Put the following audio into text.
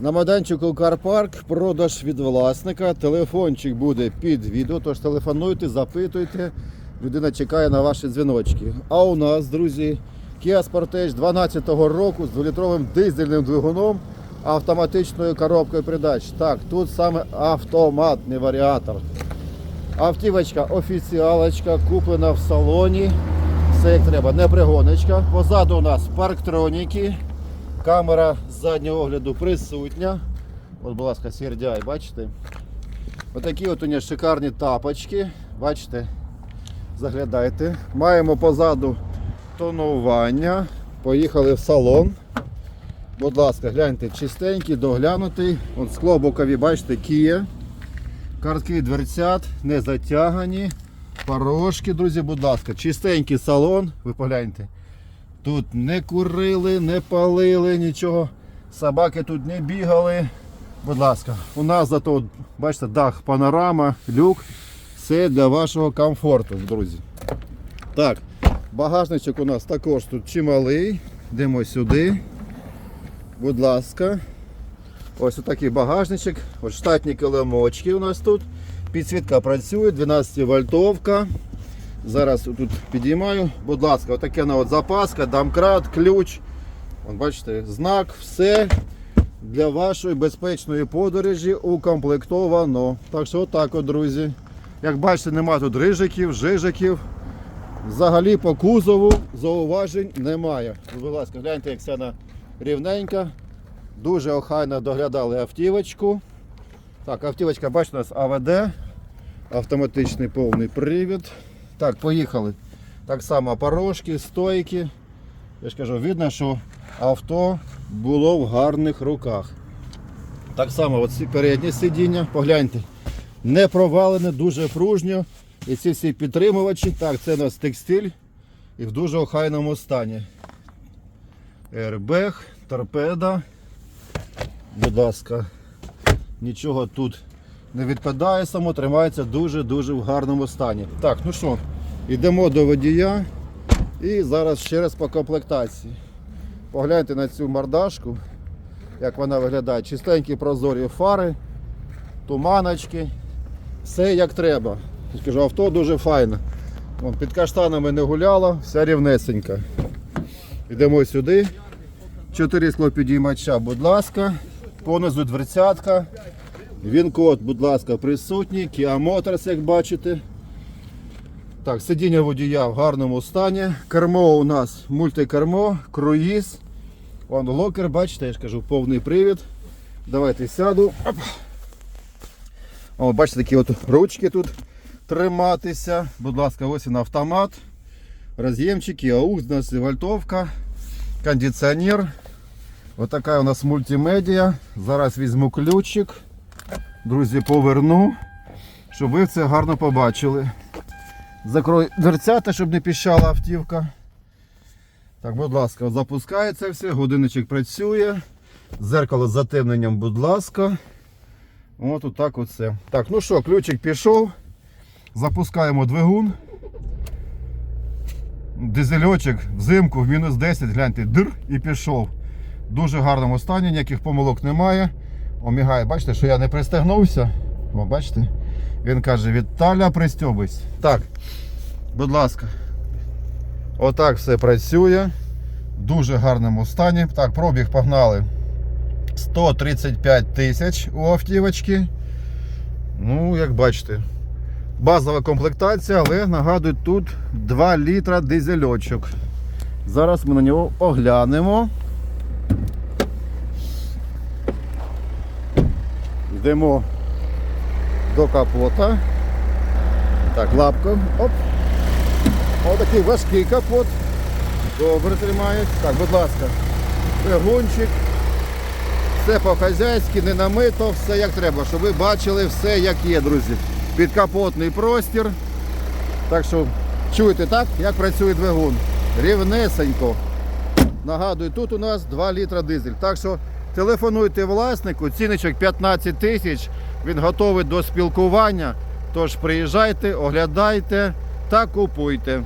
На майданчику Карпарк продаж від власника. Телефончик буде під відео, тож телефонуйте, запитуйте. Людина чекає на ваші дзвіночки. А у нас, друзі, Kia Sportage 12-го року з 2-літровим дизельним двигуном, автоматичною коробкою передач. Так, тут саме автоматний варіатор. Автівочка офіціалочка, куплена в салоні. Все як треба, не пригоночка. Позаду у нас парктроніки. Камера з заднього огляду присутня. От, будь ласка, сердяй, бачите? Отакі от у нього шикарні тапочки. Бачите? Заглядайте. Маємо позаду тонування. Поїхали в салон. Будь ласка, гляньте, чистенький, доглянутий. От скло бокові, бачите, Kia. Картки дверцят, не затягані. Порожки, друзі, будь ласка, чистенький салон, ви погляньте. Тут не курили, не палили, нічого. Собаки тут не бігали. Будь ласка, у нас зато, бачите, дах, панорама, люк. Все для вашого комфорту, друзі. Так, багажничок у нас також тут чималий. Йдемо сюди. Будь ласка. Ось отакий багажничок. Ось штатні килимочки у нас тут. Підсвітка працює, 12 вольтовка. Зараз тут підіймаю. Будь ласка, отаке от запаска, домкрат, ключ. Вон, бачите, знак, все для вашої безпечної подорожі укомплектовано. Так що отак от, друзі. Як бачите, нема тут рижиків, жижиків. Взагалі по кузову зауважень немає. Будь ласка, гляньте, як вона рівненька. Дуже охайно доглядали автівочку. Так, автівочка, бачите, у нас АВД. Автоматичний повний привід. Так, поїхали. Так само порожки, стойки. Я ж кажу, видно, що авто було в гарних руках. Так само оці передні сидіння, погляньте, не провалене, дуже пружньо. І ці всі підтримувачі. Так, це у нас текстиль і в дуже охайному стані. Airbag, торпеда. Будь ласка, нічого тут не відпадає само, тримається дуже-дуже в гарному стані. Так, ну що, йдемо до водія і зараз ще раз по комплектації. Погляньте на цю мордашку, як вона виглядає. Чистенькі прозорі фари, туманочки, все як треба. Скажу, авто дуже файне. Вон, під каштанами не гуляло, вся рівнесенька. Йдемо сюди. Чотири склопідіймача, будь ласка. Понизу дверцятка. Він код, будь ласка, присутній. Kia Motors, як бачите. Так, сидіння водія в гарному стані. Кермо у нас мультикермо, круїз. Локер, бачите, я ж кажу, повний привід. Давайте сяду. Оп. О, бачите, такі от ручки тут триматися. Будь ласка, ось він автомат. Роз'ємчики, нас вольтовка, кондиціонер. Ось така у нас мультимедіа. Зараз візьму ключик. Друзі, поверну, щоб ви це гарно побачили. Закрой дверцята, щоб не піщала автівка. Так, будь ласка, запускається все, годинничок працює. Зеркало з затемненням, будь ласка. От отак оце. Так, ну що, ключик пішов. Запускаємо двигун. Дизельочок взимку в мінус 10, гляньте, дир і пішов. В дуже гарному стані, ніяких помилок немає. Омігає, бачите, що я не пристегнувся. О, бачите? Він каже, Віталя, пристьобуйся. Так, будь ласка. Отак все працює. В дуже гарному стані. Так, пробіг погнали. 135 тисяч у автівочки. Ну, як бачите, базова комплектація, але нагадую, тут 2 літра дизельочок. Зараз ми на нього оглянемо. Йдемо до капота. Так, лапка. Оп. Отакий важкий капот. Добре тримають. Так, будь ласка, двигунчик. Все по-хазяйськи, не намито, все як треба, щоб ви бачили все як є, друзі. Підкапотний простір. Так що чуєте так, як працює двигун. Рівнесенько. Нагадую, тут у нас 2 літра дизель. Так що телефонуйте власнику, ціничок 15 тисяч, він готовий до спілкування. Тож приїжджайте, оглядайте та купуйте.